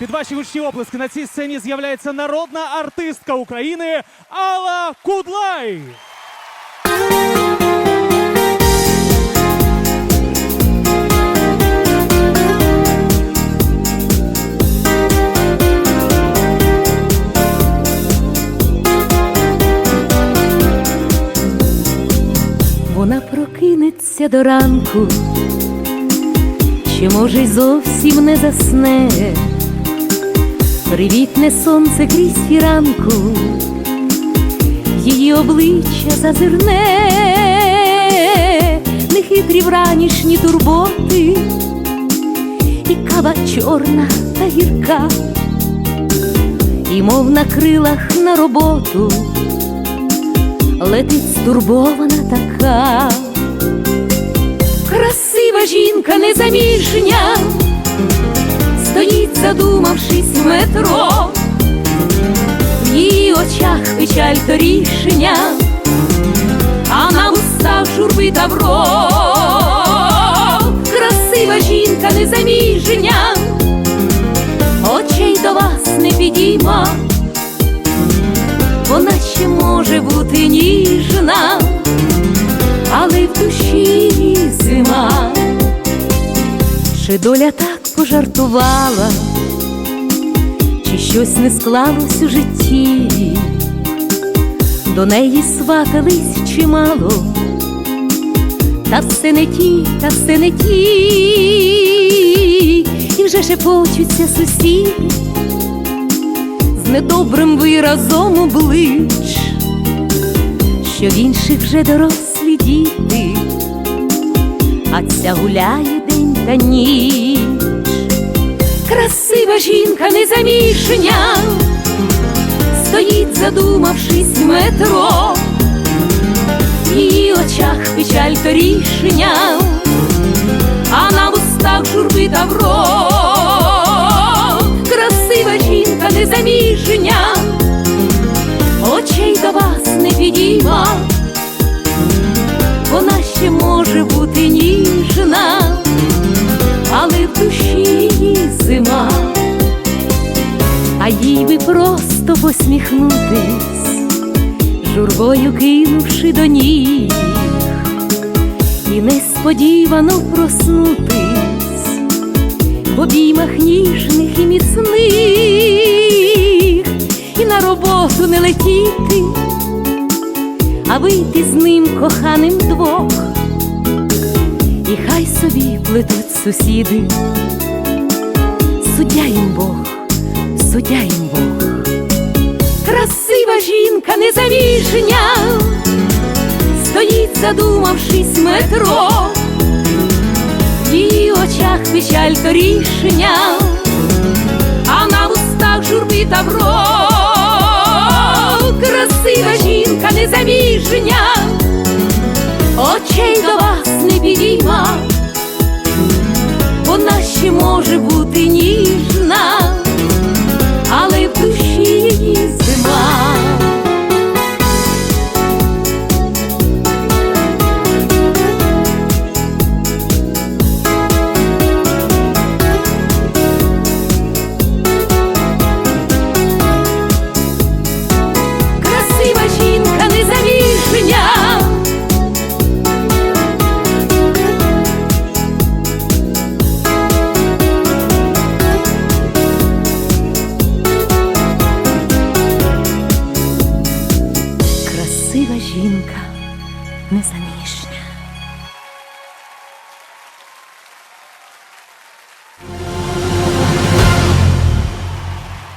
Під ваші гучні оплески на цій сцені з'являється народна артистка України Алла Кудлай. Вона прокинеться до ранку, чи може й зовсім не засне. Привітне сонце крізь фіранку, її обличчя зазирне, нехитрі вранішні турботи, і кава чорна та гірка, і мов на крилах на роботу летить стурбована така, красива жінка незаміжня, задумавшись в метро, в її очах печаль то рішення, а на устах журби тавро, красива жінка незаміжня, очей до вас не підійма. Вона ще може бути ніжна, Чи доля так пожартувала, чи щось не склалось у житті, до неї сватались чимало, та все не ті, та все не ті, і вже шепочуться сусіди. З недобрим виразом облич, що в інших вже дорослі діти, а ця гуляє день та ніч. Красива жінка незамішня, стоїть, задумавшись в метро, в її очах печаль то рішення, а на вустах журби тавро їй би просто посміхнутись, журбою кинувши до ніг, і несподівано проснутись в обіймах ніжних і міцних, і на роботу не летіти, а вийти з ним коханим двох, і хай собі плетуть сусіди, суддя їм Бог, суддя їм Бог, красива жінка незаміжня, стоїть, задумавшись метро. В її очах печаль то рішення, а на вустах журби тавро, красива жінка незаміжня, очей до вас не підійма, вона ще може бути ніжна, жінка незаміжня.